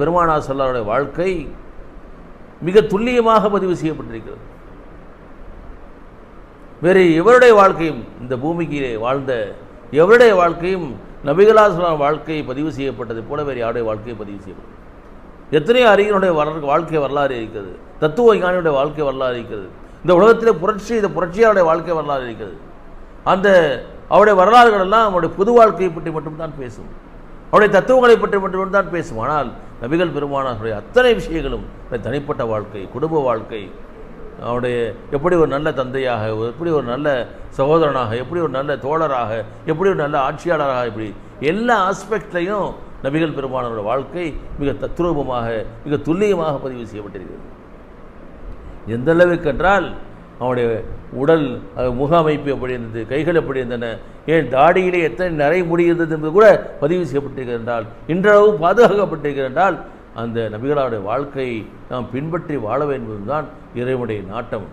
பெருமானா செல்லாருடைய வாழ்க்கை மிக துல்லியமாக பதிவு செய்யப்பட்டிருக்கிறது. வேறு எவருடைய வாழ்க்கையும் இந்த பூமிக்கு வாழ்ந்த எவருடைய வாழ்க்கையும் நபிகளா சொல்லார் வாழ்க்கை பதிவு செய்யப்பட்டது போல வேறு யாருடைய வாழ்க்கையை பதிவு செய்யப்பட்டது எத்தனையோ அறிஞருடைய வரலாறு வாழ்க்கை வரலாறு இருக்கிறது. தத்துவ ஞானியுடைய வாழ்க்கை வரலாறு இருக்கிறது. இந்த உலகத்தில் புரட்சி இந்த புரட்சியாருடைய வாழ்க்கை வரலாறு இருக்கிறது. அந்த அவருடைய வரலாறுகள் எல்லாம் அவருடைய பொது வாழ்க்கையை பற்றி மட்டும்தான் பேசும். அவருடைய தத்துவங்களை பற்றி மட்டும்தான் பேசும். ஆனால் நபிகள் பெருமானாருடைய அத்தனை விஷயங்களும் தனிப்பட்ட வாழ்க்கை குடும்ப வாழ்க்கை அவனுடைய எப்படி ஒரு நல்ல தந்தையாக எப்படி ஒரு நல்ல சகோதரனாக எப்படி ஒரு நல்ல தோழராக எப்படி ஒரு நல்ல ஆட்சியாளராக இப்படி எல்லா ஆஸ்பெக்ட்லையும் நபிகள் பெருமானோட வாழ்க்கை மிக தத்ரூபமாக மிக துல்லியமாக பதிவு செய்யப்பட்டிருக்கிறது. எந்த அளவுக்கு என்றால் அவனுடைய உடல் முகாமைப்பு முக அமைப்பு எப்படி இருந்தது கைகள் எப்படி இருந்தன ஏன் தாடியிலே எத்தனை நிறை முடி என்பது கூட பதிவு செய்யப்பட்டிருக்கிறால் இன்றளவும் பாதுகாக்கப்பட்டிருக்கிறால் அந்த நபிகளாருடைய வாழ்க்கையை நாம் பின்பற்றி வாழ வேண்டும் தான் இறைவனுடைய நாட்டம்.